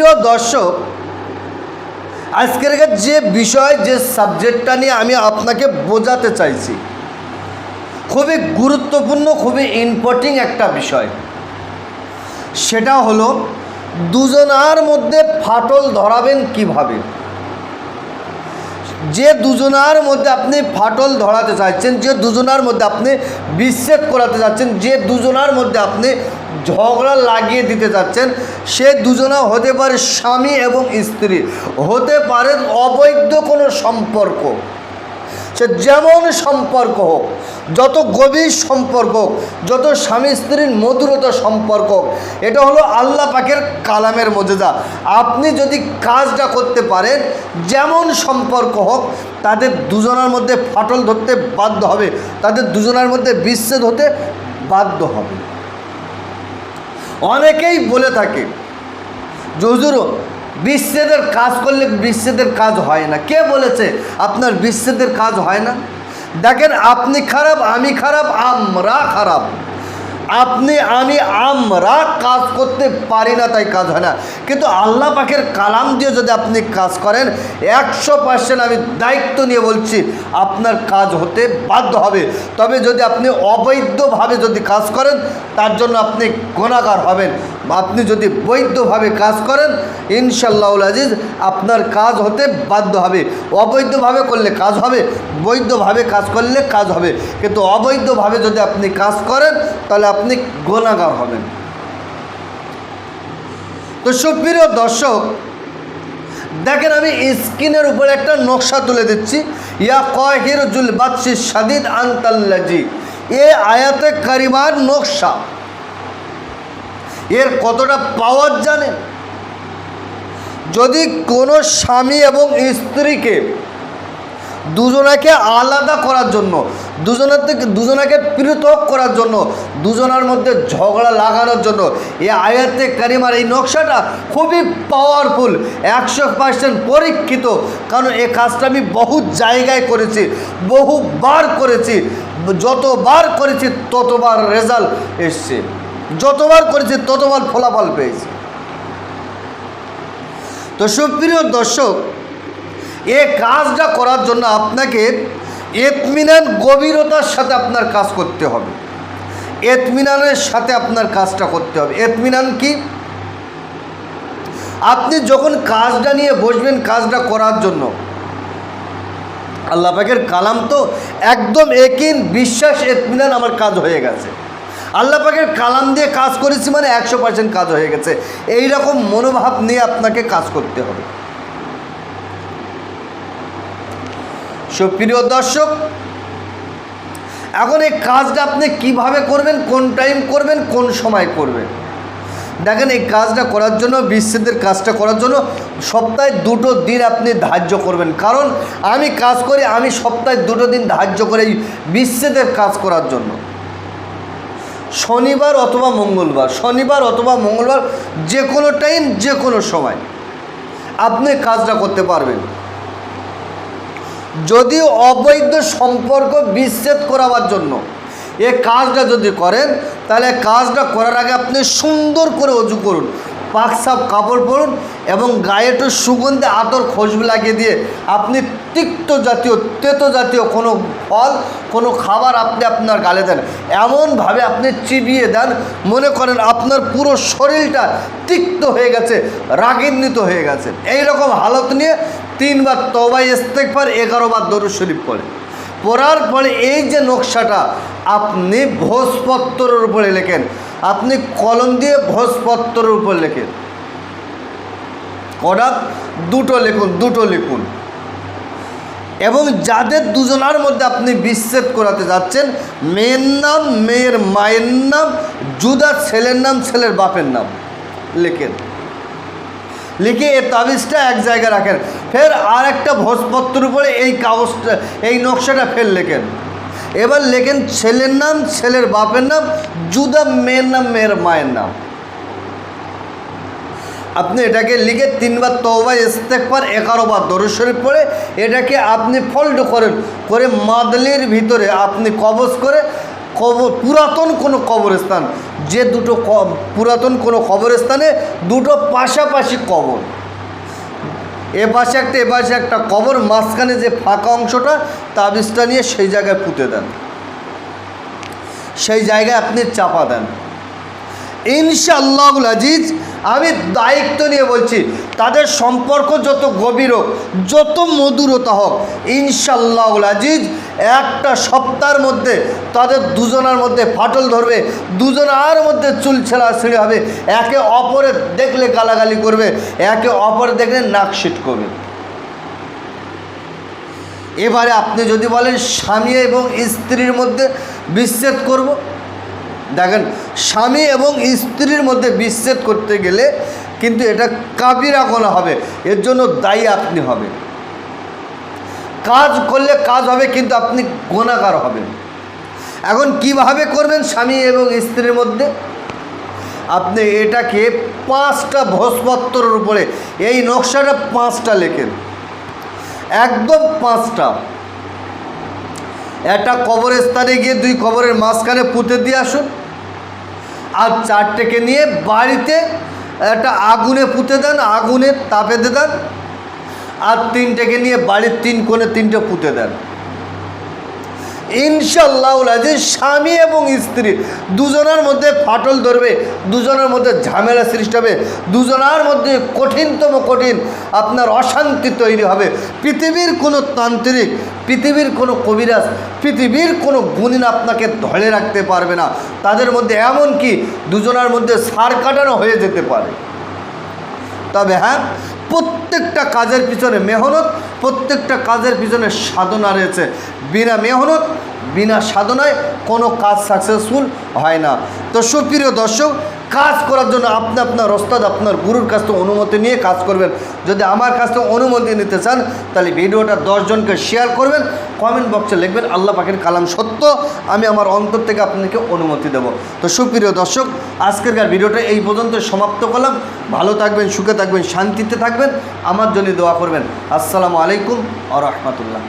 সুপ্রিয় দর্শক, আজকের যে বিষয়, যে সাবজেক্টটা নিয়ে আমি আপনাকে বোঝাতে চাইছি, খুবই গুরুত্বপূর্ণ, খুবই ইম্পর্টিং একটা বিষয়। সেটা হলো, দুজনার মধ্যে ফাটল ধরাবেন কীভাবে? যে দুজনার মধ্যে আপনি ফাটল ধরাতে চাচ্ছেন যে দুজনার মধ্যে আপনি বিচ্ছেদ করাতে চাচ্ছেন, যে দুজনার মধ্যে আপনি ঝগড়া লাগিয়ে দিতে চাচ্ছেন, সে দুজনা হতে পারে স্বামী এবং স্ত্রী, হতে পারে অবৈধ কোনো সম্পর্ক। সে যেমন সম্পর্ক হোক, যত গভীর সম্পর্ক হোক, যত স্বামী স্ত্রীর মধুরতা সম্পর্ক হোক, এটা হলো আল্লাহ পাকের কালামের মজেদা আপনি যদি কাজটা করতে পারেন, যেমন সম্পর্ক হোক, তাদের দুজনের মধ্যে ফাটল ধরতে বাধ্য হবে, তাদের দুজনের মধ্যে বিচ্ছেদ হতে বাধ্য হবে। অনেকেই বলে থাকে, যে হুজুর বিচ্ছেদের কাজ করলে বিচ্ছেদের কাজ হয় না। কে বলেছে আপনার বিচ্ছেদের কাজ হয় না? দেখেন, আপনি খারাপ, আমি খারাপ, আমরা খারাপ। আপনি, আমি, আমরা কাজ করতে পারি না, তাই কাজ হয় না। কিন্তু আল্লাহ পাখের কালাম দিয়ে যদি আপনি কাজ করেন, একশো পার্সেন্ট আমি দায়িত্ব নিয়ে বলছি, আপনার কাজ হতে বাধ্য হবে। তবে যদি আপনি অবৈধভাবে যদি কাজ করেন, তার জন্য আপনি গোনাগার হবেন। আপনি যদি বৈধভাবে কাজ করেন ইনশাল্লাহ আজিজ আপনার কাজ হতে বাধ্য হবে। অবৈধভাবে করলে কাজ হবে, বৈধভাবে কাজ করলে কাজ হবে। কিন্তু অবৈধভাবে যদি আপনি কাজ করেন, তাহলে আপনি গোনাগার হবেন। তো সুপ্রিয় দর্শক, দেখেন আমি স্ক্রিনের উপরে একটা নকশা তুলে দিচ্ছি। ইয়া কহির জুল বাদশি সাদিদ আন্তাল্লাজি এ আয়াতে কারিমার নকশা। এর কতটা পাওয়ার জানেন? যদি কোনো স্বামী এবং স্ত্রীকে দুজনাকে আলাদা করার জন্য, দুজনের থেকে, দুজনাকে পৃথক করার জন্য, দুজনের মধ্যে ঝগড়া লাগানোর জন্য। এই আয়াতে কারিমার এই নকশাটা খুবই পাওয়ারফুল একশো পার্সেন্ট পরীক্ষিত। কারণ এই কাজটা আমি বহু জায়গায় করেছি, বহুবার করেছি, যতবার করেছি, ততবার রেজাল্ট এসছে। যতবার করেছি, ততবার ফলাফল পেয়েছি। তো সুপ্রিয় দর্শক এ কাজটা করার জন্য আপনাকে এতমিনান গভীরতার সাথে আপনার কাজ করতে হবে। এতমিনানের সাথে আপনার কাজটা করতে হবে। এতমিনান কি? আপনি যখন কাজটা নিয়ে বসবেন, কাজটা করার জন্য, আল্লাহ পাকের কালাম তো একদম একিন বিশ্বাস, এতমিনান আমার কাজ হয়ে গেছে। আল্লাহ পাকের কালাম দিয়ে কাজ করেছি মানে একশো পার্সেন্ট কাজ হয়ে গেছে। এই রকম মনোভাব নিয়ে আপনাকে কাজ করতে হবে। সুপ্রিয় দর্শক, এখন এই কাজটা আপনি কীভাবে করবেন, কোন টাইম করবেন, কোন সময় করবেন? দেখেন এই কাজটা করার জন্য বিচ্ছেদের কাজটা করার জন্য সপ্তাহে দুটো দিন আপনি ধার্য করবেন। কারণ আমি কাজ করি, আমি সপ্তাহে দুটো দিন ধার্য করে বিচ্ছেদের কাজ করার জন্য। শনিবার অথবা মঙ্গলবার, শনিবার অথবা মঙ্গলবার, যে কোনো টাইম যে কোনো সময় আপনি কাজটা করতে পারবেন। যদি অবৈধ সম্পর্ক বিচ্ছেদ করাবার জন্য এ কাজটা যদি করেন, তাহলে কাজটা করার আগে আপনি সুন্দর করে অজু করুন পাকসাপ কাপড় পরুন এবং গায়ে একটু সুগন্ধি, আতর খুশবু লাগিয়ে দিয়ে আপনি তিক্ত জাতীয়, তেতো জাতীয় কোনো ফল, কোনো খাবার আপনি আপনার গালে দেন। এমনভাবে আপনি চিবিয়ে দেন, মনে করেন আপনার পুরো শরীরটা তিক্ত হয়ে গেছে, রাগিন্বিত হয়ে গেছে। এই রকম হালত নিয়ে তিনবার তবাই ইস্তেকবার এগারো বার দরুদ শরীফ পড়ে। পড়ার পরে এই যে নকশাটা, আপনি ভোজপত্রের উপরে লেখেন। আপনি কলম দিয়ে ভোজপত্রের উপর লেখেন। কটা দুটো লিখুন দুটো লিখুন। এবং যাদের দুজনার মধ্যে আপনি বিচ্ছেদ করাতে যাচ্ছেন, মেয়ের নাম, মেয়ের মায়ের নাম জুদা ছেলের নাম, ছেলের বাপের নাম লেখেন। লিখে এই তাবিজটা এক জায়গায় রাখেন। ফের আর একটা ভোজপত্রের উপরে এই কাগজটা, এই নকশাটা ফের লেখেন। এবার লেখেন ছেলের নাম, ছেলের বাপের নাম জুদা মেয়ের নাম, মেয়ের মায়ের নাম। আপনি এটাকে লিখে তিনবার তওবা ইস্তেকবার এগারো বার দরুদ শরীফ পড়ে, এটাকে আপনি ফোল্ড করেন, করে মাদলির ভিতরে আপনি কবজ করে কবর পুরাতন কোনো কবরস্থান। যে দুটো পুরাতন কোনো কবরস্থানে দুটো পাশাপাশি কবর। এ পাশে একটা, এ পাশে একটা কবর, মাঝখানে যে ফাঁকা অংশটা, তাবিজটা নিয়ে সেই জায়গায় পুঁতে দেন। সেই জায়গায় আপনি চাপা দেন। ইনশাআল্লাহুল আজিজ, আমি দায়িত্ব নিয়ে বলছি, তাদের সম্পর্ক যত গভীর হোক, যত মধুরতা হোক, ইনশাআল্লাহুল আজিজ, একটা সপ্তাহের মধ্যে তাদের দুজনের মধ্যে ফাটল ধরবে, দুজনের মধ্যে চুল ছেঁড়া ছিঁড়ে হবে, একে অপরের দেখলে গালাগালি করবে, একে অপরের দেখলে নাক সিট করবে। এবারে আপনি যদি বলেন স্বামী এবং স্ত্রীর মধ্যে বিচ্ছেদ করব দেখেন, স্বামী এবং স্ত্রীর মধ্যে বিচ্ছেদ করতে গেলে কিন্তু এটা কাবিরা গোনা হবে। এর জন্য দায়ী আপনি হবে কাজ করলে কাজ হবে, কিন্তু আপনি গোনাগার হবেন। এখন কীভাবে করবেন স্বামী এবং স্ত্রীর মধ্যে? আপনি এটাকে পাঁচটা ভোজপত্রের উপরে, এই নকশাটা পাঁচটা লেখেন। একদম পাঁচটা। একটা কবরস্থানে গিয়ে দুই কবরের মাঝখানে পুঁতে দিয়ে আসুন। আর চারটেকে নিয়ে বাড়িতে একটা আগুনে পুঁতে দেন আগুনে তাপে দিয়ে দেন, আর তিনটেকে নিয়ে বাড়ির তিন কোণে তিনটে পুঁতে দেন। ইনশাল্লাহ যে স্বামী এবং স্ত্রী দুজনের মধ্যে ফাটল ধরবে, দুজনের মধ্যে ঝামেলা সৃষ্টি হবে, দুজনের মধ্যে কঠিনতম কঠিন আপনার অশান্তি তৈরি হবে। পৃথিবীর কোনো তান্ত্রিক, পৃথিবীর কোনো কবিরাজ, পৃথিবীর কোনো গুণিন আপনাকে ধরে রাখতে পারবে না। তাদের মধ্যে এমন কি? দুজনের মধ্যে সার কাটানো হয়ে যেতে পারে। তবে হ্যাঁ প্রত্যেকটা কাজের পিছনে মেহনত, প্রত্যেকটা কাজের পিছনে সাধনা রয়েছে। বিনা মেহনত, বিনা সাধনায় কোনো কাজ সাকসেসফুল হয় না। তো সুপ্রিয় দর্শক কাজ করার জন্য আপনি আপনার ওস্তাদ, আপনার গুরুর কাছ থেকে অনুমতি নিয়ে কাজ করবেন। যদি আমার কাছ থেকে অনুমতি নিতে চান, তাহলে ভিডিওটা দশজনকে শেয়ার করবেন। কমেন্ট বক্সে লিখবেন, আল্লাহ পাখির কালাম সত্য, আমি আমার অন্তর থেকে আপনাকে অনুমতি দেব। তো সুপ্রিয় দর্শক, আজকেরকার ভিডিওটা এই পর্যন্ত সমাপ্ত করলাম। ভালো থাকবেন, সুখে থাকবেন, শান্তিতে থাকবেন। আমার জন্য দোয়া করবেন। আসসালামু আলাইকুম আ রহমতুল্লাহ।